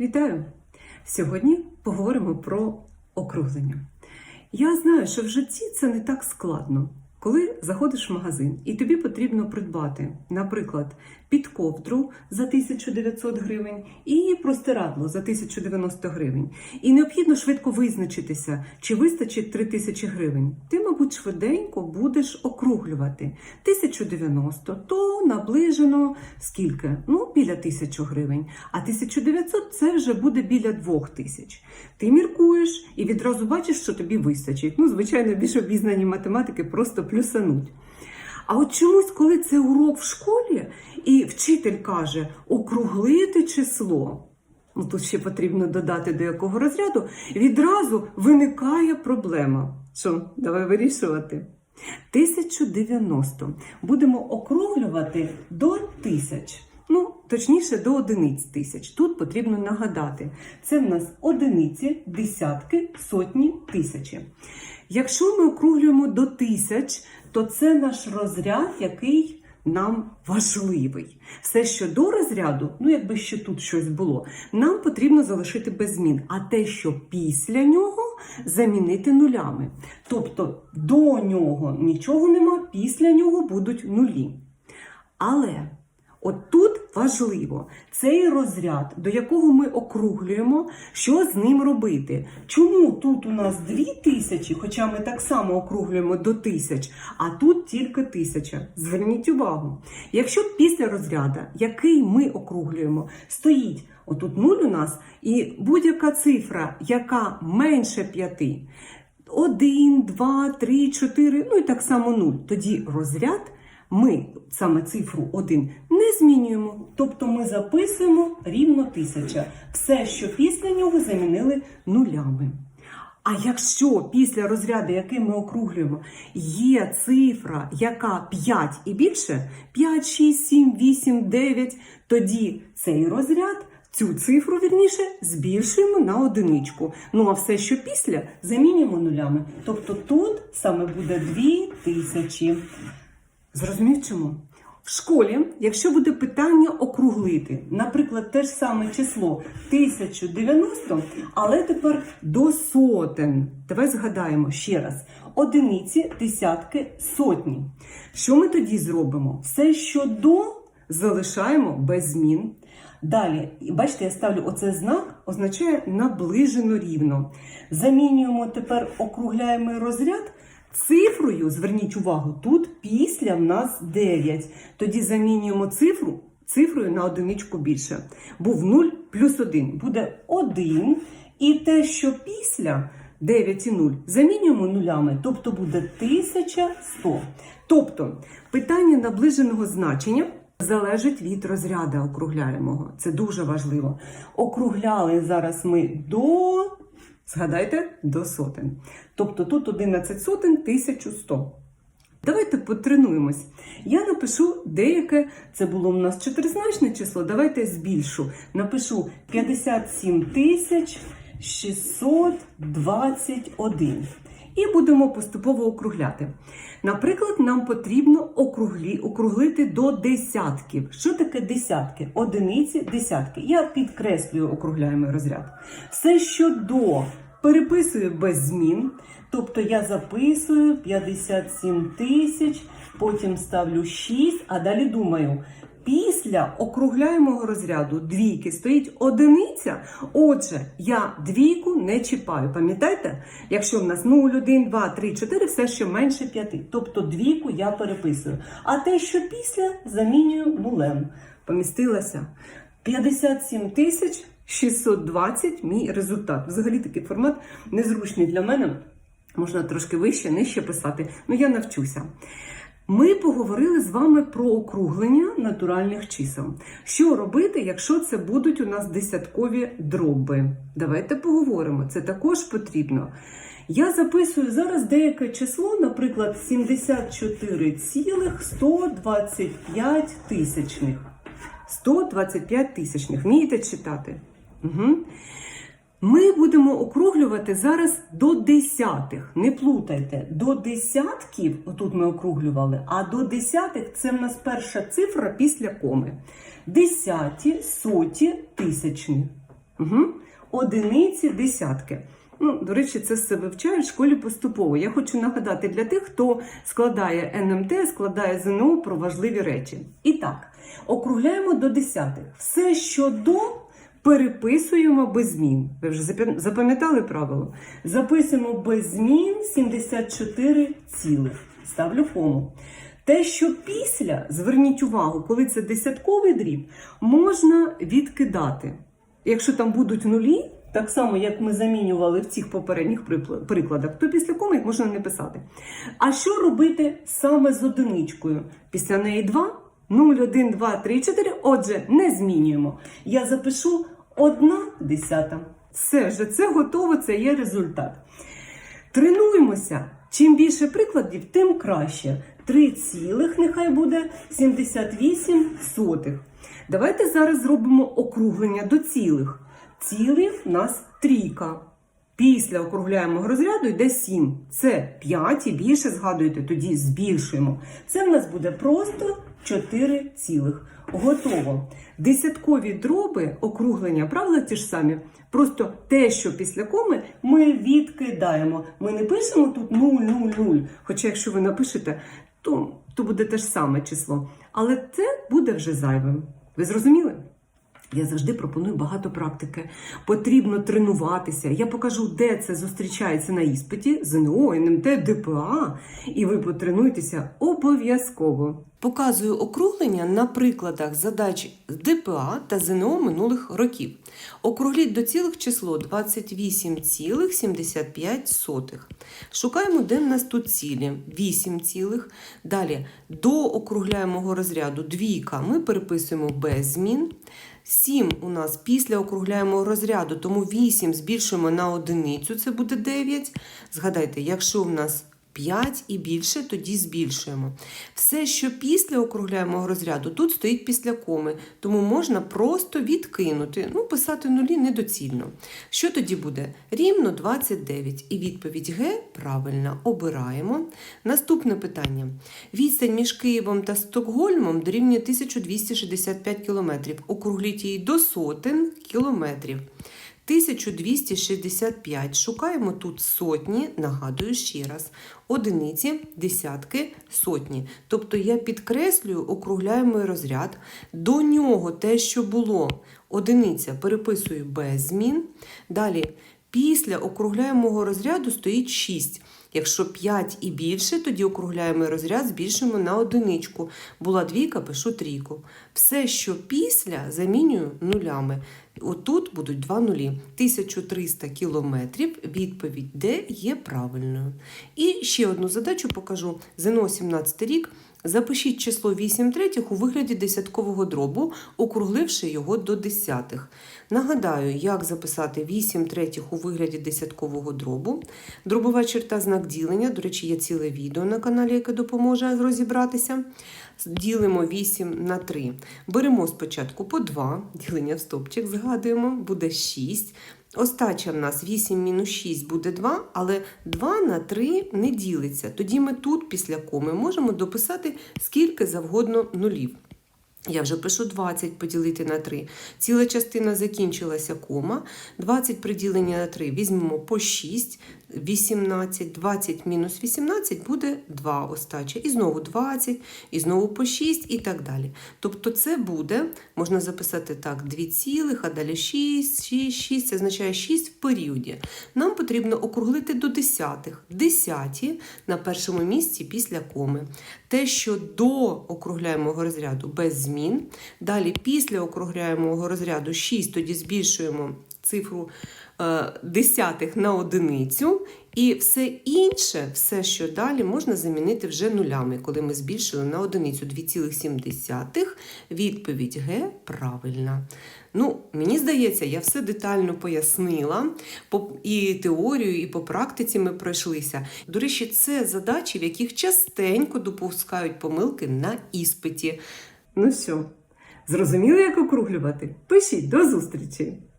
Вітаю! Сьогодні поговоримо про округлення. Я знаю, що в житті це не так складно. Коли заходиш в магазин і тобі потрібно придбати, наприклад, підковдру за 1900 гривень і простирадло за 1090 гривень, і необхідно швидко визначитися, чи вистачить 3000 гривень, ти, мабуть, швиденько будеш округлювати 1090, то наближено скільки? Ну, біля 1000 гривень. А 1900 це вже буде біля 2000. Ти міркуєш і відразу бачиш, що тобі вистачить. Ну, звичайно, більш обізнані математики просто плюсануть. А от чомусь, коли це урок в школі, і вчитель каже округлити число. Ну, тут ще потрібно додати до якого розряду, відразу виникає проблема. Що, давай вирішувати. 1090 будемо округлювати до тисяч. Ну, точніше, до одиниць тисяч. Тут потрібно нагадати, це в нас одиниці, десятки, сотні, тисячі. Якщо ми округлюємо до тисяч, то це наш розряд, який нам важливий. Все, що до розряду, ну якби ще тут щось було, нам потрібно залишити без змін. А те, що після нього, замінити нулями. Тобто до нього нічого нема, після нього будуть нулі. Але От тут важливо цей розряд, до якого ми округлюємо, що з ним робити. Чому тут у нас дві тисячі, хоча ми так само округлюємо до тисяч, а тут тільки тисяча. Зверніть увагу. Якщо після розряду, який ми округлюємо, стоїть отут нуль у нас, і будь-яка цифра, яка менше п'яти, 1, 2, 3, 4, ну і так само 0, тоді розряд ми саме цифру 1 змінюємо. Тобто ми записуємо рівно 1000. Все, що після нього замінили нулями. А якщо після розряду, який ми округлюємо, є цифра, яка 5 і більше, 5, 6, 7, 8, 9, тоді цей розряд. Цю цифру, вірніше, збільшуємо на одиничку. Ну а все, що після, замінюємо нулями. Тобто тут саме буде 2000. Зрозумів чому? В школі, якщо буде питання округлити, наприклад, те ж саме число 1090, але тепер до сотень. Давай згадаємо ще раз: одиниці, десятки, сотні. Що ми тоді зробимо? Все, що до, залишаємо без змін. Далі, бачите, я ставлю оцей знак, означає наближено рівно. Замінюємо тепер округляємо розряд. Цифрою, зверніть увагу, тут після в нас 9. Тоді замінюємо цифру цифрою на одиничку більше. Був 0 плюс 1. Буде 1. І те, що після 9 і 0, замінюємо нулями, тобто буде 1100. Тобто питання наближеного значення. Залежить від розряду округляємого. Це дуже важливо. Округляли зараз ми до Згадайте, до сотень. Тобто тут 11 сотень 1100. Давайте потренуємось. Я напишу деяке, це було у нас чотиризначне число. Давайте збільшу. Напишу 57 тисяч 621. І будемо поступово округляти. Наприклад, нам потрібно округлі, округлити до десятків. Що таке десятки? Одиниці, десятки. Я підкреслюю округляємо розряд. Все, що до переписую без змін. Тобто я записую 57 тисяч, потім ставлю 6, а далі думаю. Після округляємого розряду двійки стоїть одиниця. Отже, я двійку не чіпаю. Пам'ятаєте? Якщо в нас 0, 1, 2, 3, 4, все що менше 5. Тобто двійку я переписую. А те, що після, замінюю нулем. Помістилася 57 тисяч 620 мій результат. Взагалі такий формат незручний для мене. Можна трошки вище, нижче писати. Ну я навчуся. Ми поговорили з вами про округлення натуральних чисел. Що робити, якщо це будуть у нас десяткові дроби? Давайте поговоримо. Це також потрібно. Я записую зараз деяке число, наприклад, 74,125 тисячних. 125 тисячних. Вмієте читати? Угу. Ми будемо округлювати зараз до десятих. Не плутайте, до десятків, отут ми округлювали, а до десятих це в нас перша цифра після коми. Десяті, соті, тисячні. Угу. Одиниці, десятки. Ну, до речі, це все вивчають в школі поступово. Я хочу нагадати для тих, хто складає НМТ, складає ЗНО про важливі речі. І так, округляємо до десятих. Все, що до, переписуємо без змін. Ви вже запам'ятали правило? Записуємо без змін 74 цілих. Ставлю кому. Те, що після, зверніть увагу, коли це десятковий дріб, можна відкидати. Якщо там будуть нулі, так само як ми замінювали в цих попередніх прикладах, то після коми їх можна не писати. А що робити саме з одиничкою? Після неї 2, 0, 1, 2, 3, 4. Отже, не змінюємо. Я запишу 1 десята. Все вже це готово, це є результат. Тренуємося. Чим більше прикладів, тим краще. 3 цілих, нехай буде 78 сотих. Давайте зараз зробимо округлення до цілих. Цілих в нас трійка. Після округляємого розряду йде 7. Це 5 і більше згадуєте, тоді збільшуємо. Це в нас буде просто 4 цілих. Готово. Десяткові дроби округлення, правила ті ж самі. Просто те, що після коми, ми відкидаємо. Ми не пишемо тут 0, 0, 0. Хоча, якщо ви напишете, то, то буде те ж саме число. Але це буде вже зайвим. Ви зрозуміли? Я завжди пропоную багато практики. Потрібно тренуватися. Я покажу, де це зустрічається на іспиті ЗНО, НМТ, ДПА, і ви потренуйтеся обов'язково. Показую округлення на прикладах задач ДПА та ЗНО минулих років. Округліть до цілих число 28,75. Шукаємо, де в нас тут цілі. 8 цілих. Далі до округляємого розряду двійка ми переписуємо без змін. 7 у нас після округляємого розряду, тому 8 збільшуємо на одиницю, це буде 9. Згадайте, якщо в нас 5 і більше, тоді збільшуємо. Все, що після округляємого розряду, тут стоїть після коми, тому можна просто відкинути, ну, писати нулі недоцільно. Що тоді буде? Рівно 29. І відповідь Г правильна. Обираємо. Наступне питання. Відстань між Києвом та Стокгольмом дорівнює 1265 км. Округліть її до сотень кілометрів. 1265. Шукаємо тут сотні, нагадую ще раз, одиниці, десятки, сотні. Тобто я підкреслюю округляємо розряд. До нього те, що було одиниця, переписую без змін. Далі, після округляємого розряду стоїть 6. Якщо 5 і більше, тоді округляємо розряд, збільшуємо на одиничку. Була двійка, пишу трійку. Все, що після, замінюю нулями. Отут будуть два нулі. 1300 кілометрів. Відповідь Д є правильною. І ще одну задачу покажу. ЗНО 17 рік. Запишіть число 8 третіх у вигляді десяткового дробу, округливши його до десятих. Нагадаю, як записати 8 третіх у вигляді десяткового дробу. Дробова черта знак ділення. До речі, є ціле відео на каналі, яке допоможе розібратися. Ділимо 8 на 3. Беремо спочатку по 2, ділення в стопчик, згадуємо, буде 6. Остача в нас 8 мінус 6 буде 2, але 2 на 3 не ділиться. Тоді ми тут після коми можемо дописати скільки завгодно нулів. Я вже пишу 20 поділити на 3. Ціла частина закінчилася кома. 20 приділення на 3 візьмемо по 6, 18, 20 мінус 18 буде 2 остача. І знову 20, і знову по 6 і так далі. Тобто це буде, можна записати так, 2 цілих, а далі 6, 6, 6, це означає 6 в періоді. Нам потрібно округлити до десятих. Десяті на першому місці після коми. Те, що до округляємого розряду без змін. Далі після округляємого розряду 6, тоді збільшуємо цифру е, десятих на одиницю. І все інше, все, що далі, можна замінити вже нулями, коли ми збільшили на одиницю 2,7. Відповідь Г правильна. Ну, мені здається, я все детально пояснила. І теорію, і по практиці ми пройшлися. До речі, це задачі, в яких частенько допускають помилки на іспиті. Ну що, зрозуміли, як округлювати? Пишіть до зустрічі!